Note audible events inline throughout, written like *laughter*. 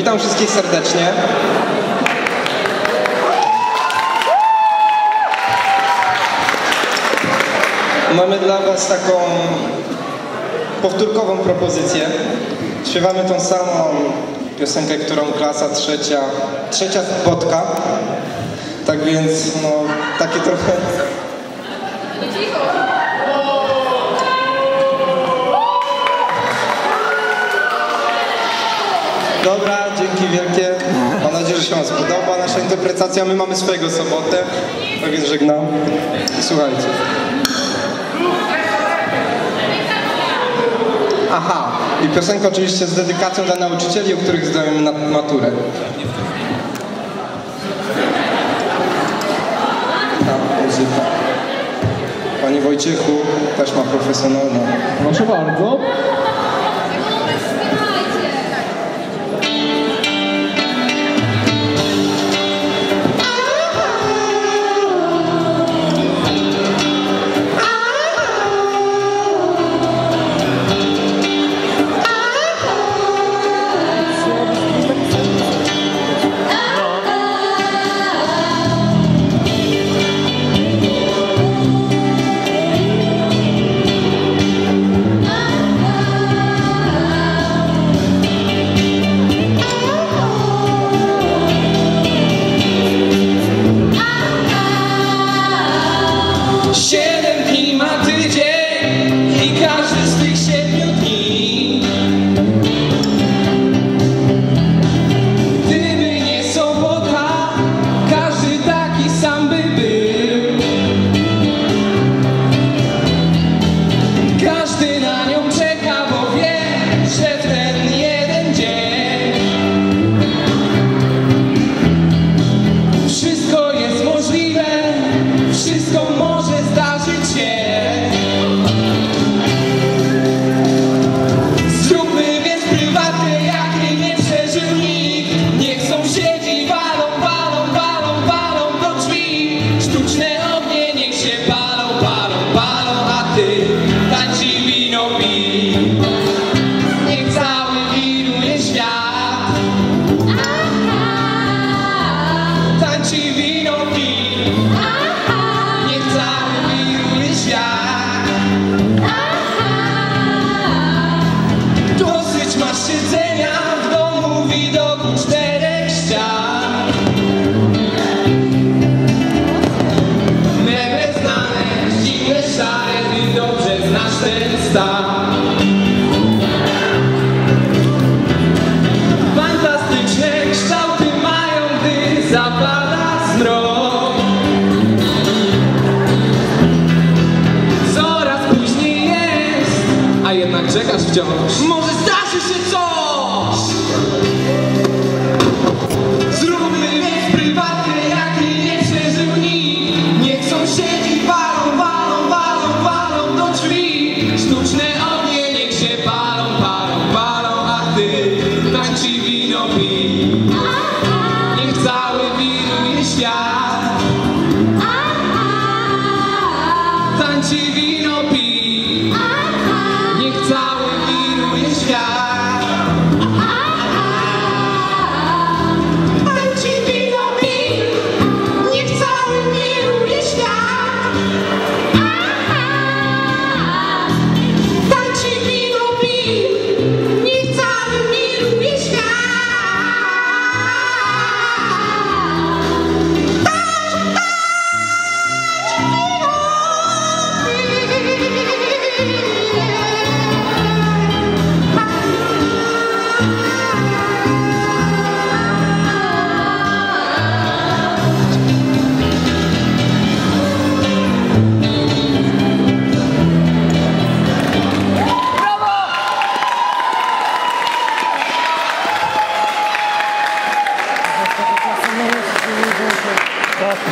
Witam wszystkich serdecznie. Mamy dla Was taką powtórkową propozycję. Śpiewamy tą samą piosenkę, którą klasa trzecia, trzecia podka. Tak więc no, takie trochę interpretacja, my mamy swojego sobotę, tak więc żegnam. Słuchajcie. Aha, i piosenka oczywiście z dedykacją dla nauczycieli, u których zdajemy maturę. Muzyka. Panie Wojciechu też ma profesjonalną. Proszę bardzo.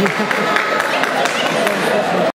Gracias. *laughs*